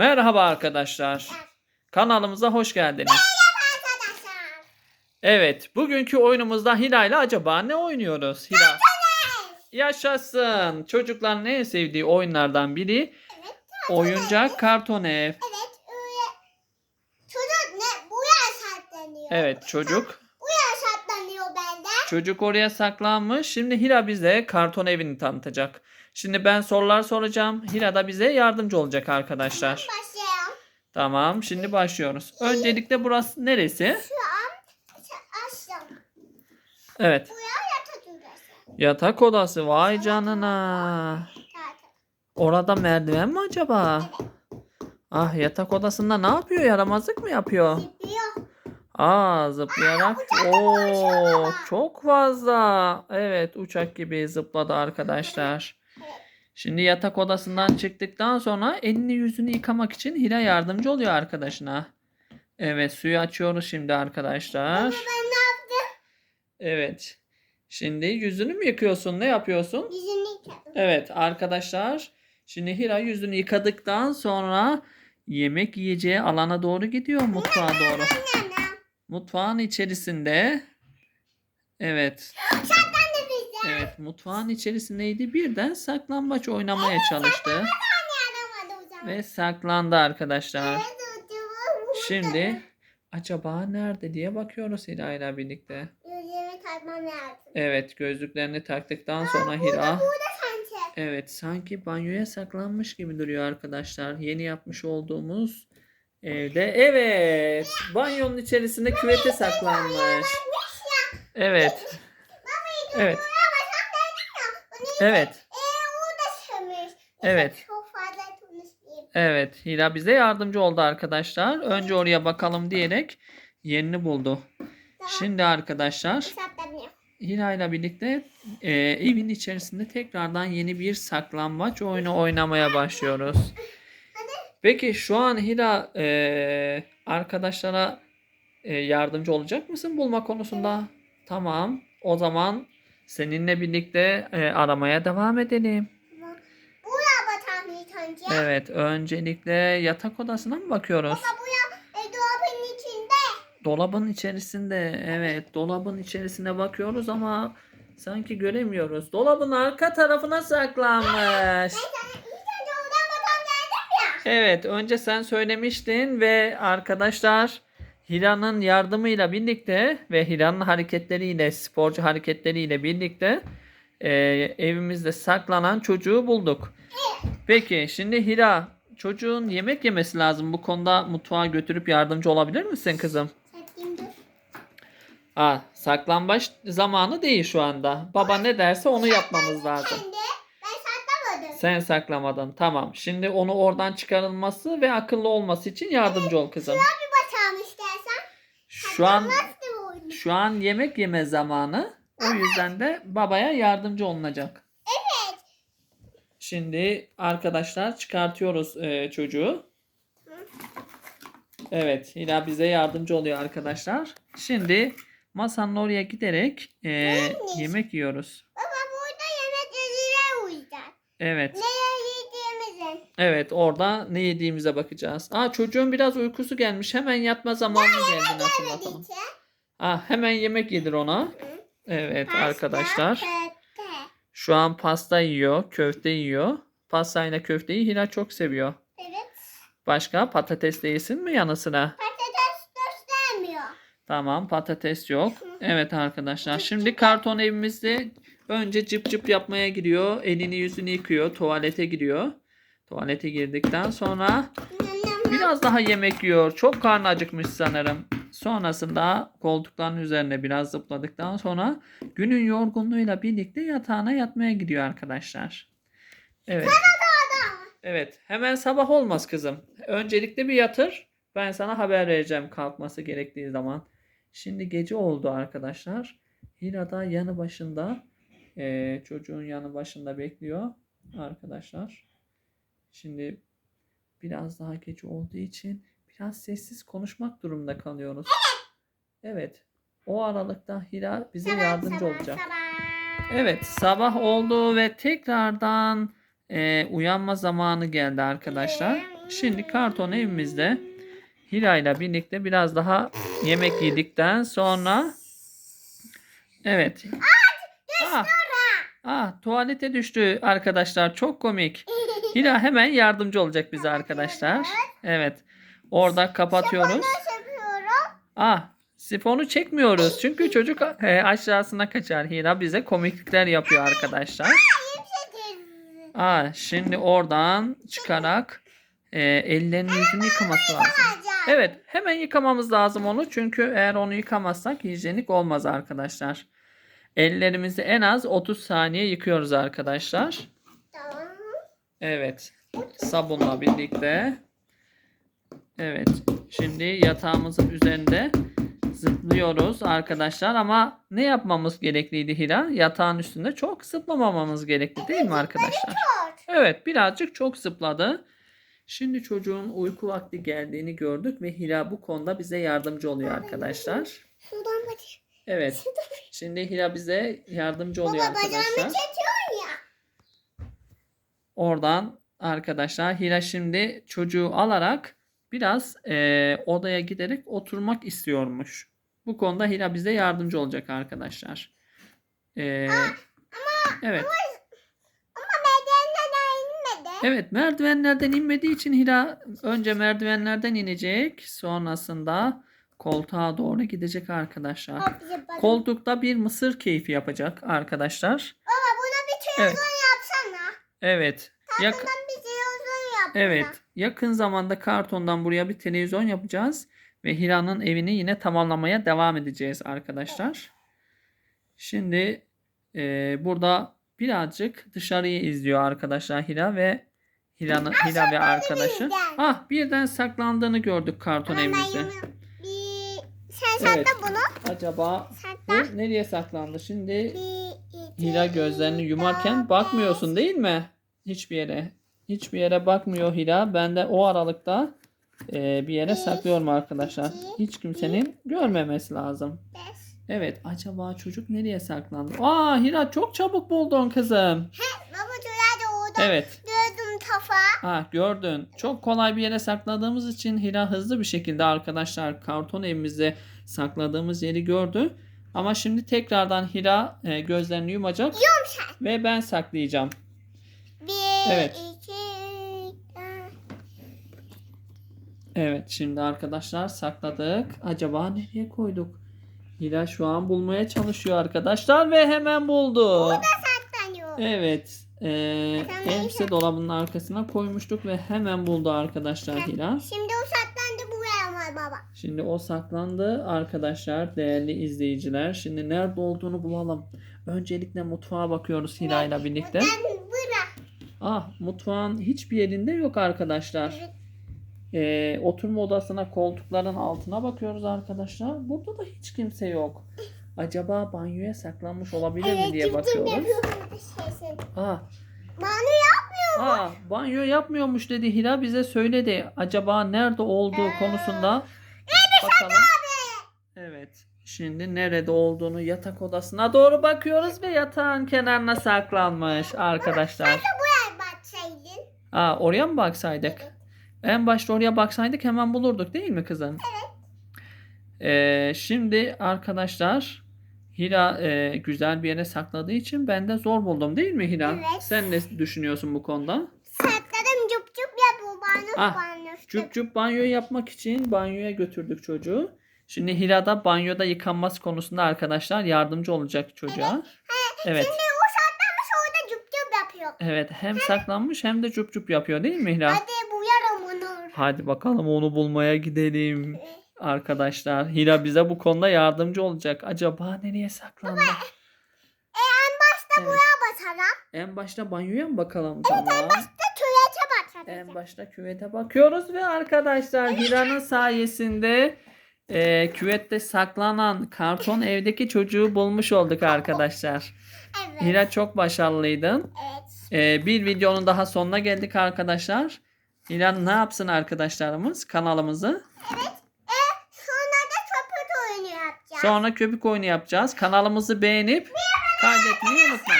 Merhaba arkadaşlar. Kanalımıza hoş geldiniz. Evet, bugünkü oyunumuzda Hila ile acaba ne oynuyoruz? Hila. Yaşasın. Çocukların en sevdiği oyunlardan biri Evet. oyuncak karton ev. Evet öyle. Çocuk ne? Bu yer saklanıyor. Evet, çocuk. Bu yer saklanıyor benden. Çocuk oraya saklanmış. Şimdi Hila bize karton evini tanıtacak. Şimdi ben sorular soracağım. Hila da bize yardımcı olacak arkadaşlar. Başlayalım. Tamam, şimdi başlıyoruz. Öncelikle burası neresi? Şu an açtım. Evet. Yatak odası. Yatak odası. Vay canına. Orada merdiven mi acaba? Ah yatak odasında ne yapıyor? Yaramazlık mı yapıyor? Zıplıyor. Aa zıplayarak. Oo çok fazla. Evet uçak gibi zıpladı arkadaşlar. Şimdi yatak odasından çıktıktan sonra elini yüzünü yıkamak için Hila yardımcı oluyor arkadaşına. Evet suyu açıyoruz şimdi arkadaşlar. Ben ne yaptım? Evet. Şimdi yüzünü mü yıkıyorsun? Ne yapıyorsun? Yüzünü yıkadım. Evet arkadaşlar şimdi Hira yüzünü yıkadıktan sonra yemek yiyeceği alana doğru gidiyor mutfağa doğru. Mutfağın içerisinde evet. Evet mutfağın içerisindeydi birden saklambaç oynamaya çalıştı ve saklandı arkadaşlar. Şimdi acaba nerede diye bakıyoruz Hira ile birlikte. Yüzümü takmam lazım. Evet gözlüklerini taktıktan sonra Hira Burada sanki. Evet, sanki banyoya saklanmış gibi duruyor arkadaşlar. Yeni yapmış olduğumuz evde. Evet, banyonun içerisinde küvete saklanmış. Evet. Evet. Evet. Ee, sürmüş. Evet. Çok fazla konuşmayayım. Evet, Hira bize yardımcı oldu arkadaşlar. Önce oraya bakalım diyerek yerini buldu. Şimdi arkadaşlar Saklanıyor. Hira ile birlikte e, evin içerisinde tekrardan yeni bir saklambaç oyunu oynamaya başlıyoruz. Peki şu an Hira e, arkadaşlara e, yardımcı olacak mısın bulma konusunda? Tamam. O zaman seninle birlikte e, aramaya devam edelim. Buraya ilk önce. Evet, öncelikle yatak odasına mı bakıyoruz? Baba buraya e, dolabın içinde. Dolabın içerisinde. Evet, dolabın içerisine bakıyoruz ama sanki göremiyoruz. Dolabın arka tarafına saklanmış. Ben sana ilk önce oradan batan geldim ya. Evet, önce sen söylemiştin ve arkadaşlar Hira'nın yardımıyla birlikte ve Hira'nın hareketleriyle, sporcu hareketleriyle birlikte e, evimizde saklanan çocuğu bulduk. Peki, şimdi Hira çocuğun yemek yemesi lazım. Bu konuda mutfağa götürüp yardımcı olabilir misin kızım? Aa, saklambaç zamanı değil şu anda. Baba ne derse onu yapmamız lazım. Sen saklamadın. Tamam. Şimdi onu oradan çıkarılması ve akıllı olması için yardımcı ol kızım. Şu an şu an yemek yeme zamanı. O yüzden de babaya yardımcı olunacak. Evet. Şimdi arkadaşlar çıkartıyoruz e, çocuğu. Evet, Hila bize yardımcı oluyor arkadaşlar. Şimdi masanın oraya giderek e, yemek yiyoruz. Baba burada yemek yazıyor o yüzden. Evet. Yediğimizin. Evet orada ne yediğimize bakacağız. Aa çocuğun biraz uykusu gelmiş. Hemen yatma zamanı geldi hatırlatalım. Aa hemen yemek yedir ona. Evet Pasta, arkadaşlar. köfte. Şu an pasta yiyor, köfte yiyor. Pastayla köfteyi Hila çok seviyor. Evet. Başka patates de yesin mi yanı sıra? Patates göstermiyor. Tamam patates yok. Evet arkadaşlar şimdi karton evimizde önce cıp cıp yapmaya giriyor. Elini yüzünü yıkıyor. Tuvalete giriyor. Tuvalete girdikten sonra. Biraz daha yemek yiyor. Çok karnı acıkmış sanırım. Sonrasında koltukların üzerine biraz zıpladıktan sonra günün yorgunluğuyla birlikte yatağına yatmaya gidiyor arkadaşlar. Evet. Evet. Hemen sabah olmaz kızım. Öncelikle bir yatır. Ben sana haber vereceğim kalkması gerektiği zaman. Şimdi gece oldu arkadaşlar. Hira da yanı başında eee, çocuğun yanı başında bekliyor arkadaşlar. Şimdi biraz daha geç olduğu için biraz sessiz konuşmak durumunda kalıyoruz. Evet. O aralıkta Hira bize Sabah, yardımcı sabah, olacak. sabah. Evet, sabah oldu ve tekrardan e, uyanma zamanı geldi arkadaşlar. Şimdi karton evimizde Hira ile birlikte biraz daha yemek yedikten sonra evet. Ah, ah, tuvalete düştü arkadaşlar. Çok komik. Hira hemen yardımcı olacak bize arkadaşlar. Evet. Orada kapatıyoruz. Ah, sifonu çekmiyoruz. Çünkü çocuk e, aşağısına kaçar. Hira bize komiklikler yapıyor arkadaşlar. Ah, şimdi oradan çıkarak e, ellerini yüzünü yıkaması lazım. Evet, hemen yıkamamız lazım onu. Çünkü eğer onu yıkamazsak hijyenik olmaz arkadaşlar. Ellerimizi en az 30 saniye yıkıyoruz arkadaşlar. Evet. Sabunla birlikte. Evet. Şimdi yatağımızın üzerinde zıplıyoruz arkadaşlar ama ne yapmamız gerekliydi Hira? Yatağın üstünde çok zıplamamamız gerekli değil mi arkadaşlar? Evet birazcık çok zıpladı. Şimdi çocuğun uyku vakti geldiğini gördük ve Hira bu konuda bize yardımcı oluyor arkadaşlar. Evet. Şimdi Hira bize yardımcı oluyor arkadaşlar. Oradan arkadaşlar Hira şimdi çocuğu alarak biraz eee, odaya giderek oturmak istiyormuş. Bu konuda Hira bize yardımcı olacak arkadaşlar. Eee, evet. Ama bedenden daha inmedi. Evet merdivenlerden inmediği için Hira önce merdivenlerden inecek. Sonrasında koltuğa doğru gidecek arkadaşlar. Koltukta bir mısır keyfi yapacak arkadaşlar. Baba buna bir televizyon yapsana. Evet. Yak- Bundan bir televizyon yap. Evet, yakın zamanda kartondan buraya bir televizyon yapacağız ve Hira'nın evini yine tamamlamaya devam edeceğiz arkadaşlar. Şimdi e, burada birazcık dışarıyı izliyor arkadaşlar Hira ve Hira'nın Hira ve arkadaşı. birden. Ah, birden saklandığını gördük karton Ama ben evimizde. Bir... Sen Evet. sakla bunu. Acaba Sakla. bu nereye saklandı? Şimdi Bir, Hira gözlerini yumarken bakmıyorsun değil mi? Hiçbir yere. Hiçbir yere bakmıyor Hira. Ben de o aralıkta e, bir yere saklıyorum arkadaşlar. Hiç kimsenin görmemesi lazım. Evet acaba çocuk nereye saklandı? Aa Hira çok çabuk buldun kızım. Evet. gördüm tafa. Ah gördün. Çok kolay bir yere sakladığımız için Hira hızlı bir şekilde arkadaşlar karton evimizde sakladığımız yeri gördü. Ama şimdi tekrardan Hira e, gözlerini yumacak ve ben saklayacağım. Bir, Evet. iki, üç, Evet şimdi arkadaşlar sakladık. Acaba nereye koyduk? Hira şu an bulmaya çalışıyor arkadaşlar ve hemen buldu. saklanıyor. Evet. Sen elbise dolabının arkasına koymuştuk ve hemen buldu arkadaşlar Hira. Şimdi o saklandı buraya var baba. Şimdi o saklandı arkadaşlar değerli izleyiciler. Şimdi nerede olduğunu bulalım. Öncelikle mutfağa bakıyoruz Hira ile birlikte. Ah mutfağın hiçbir yerinde yok arkadaşlar. Ee, oturma odasına koltukların altına bakıyoruz arkadaşlar. Burada da hiç kimse yok. Acaba banyoya saklanmış olabilir mi diye bakıyoruz. yapıyorum bir şeysin. Aa, Bana yapmıyor. aa, banyo yapmıyormuş dedi Hira bize söyledi. Acaba nerede olduğu Ee, konusunda bakalım. Evet. Şimdi nerede olduğunu yatak odasına doğru bakıyoruz ve yatağın kenarına saklanmış arkadaşlar. Buraya baksaydın. Aa, oraya mı baksaydık? En başta oraya baksaydık hemen bulurduk değil mi kızım? Evet. şimdi arkadaşlar Hira e, güzel bir yere sakladığı için ben de zor buldum değil mi Hira? Evet. Sen ne düşünüyorsun bu konuda? Sakladım cüp cüp yapıyor bana. Ah. Cüp cüp banyo yapmak için banyoya götürdük çocuğu. Şimdi Hira da banyoda yıkanması konusunda arkadaşlar yardımcı olacak çocuğa. Evet. Şimdi o saklanmış orada cüp cüp yapıyor. Evet hem saklanmış hem de cüp cüp yapıyor değil mi Hira? Hadi buyarım onu. Hadi bakalım onu bulmaya gidelim. Arkadaşlar Hira bize bu konuda yardımcı olacak. Acaba nereye saklandı? En başta Evet. buraya basalım. En başta banyoya mı bakalım? Tamam. Bir de tuvalete basalım. En başta küvete bakıyoruz ve arkadaşlar Hira'nın sayesinde e, küvette saklanan karton evdeki çocuğu bulmuş olduk arkadaşlar. Evet. Hira çok başarılıydın. Evet. E, bir videonun daha sonuna geldik arkadaşlar. Hira ne yapsın arkadaşlarımız kanalımızı? Sonra da çöpüt oyunu yapacağız. Sonra köpük oyunu yapacağız. Kanalımızı beğenip kaydetmeyi unutmayın.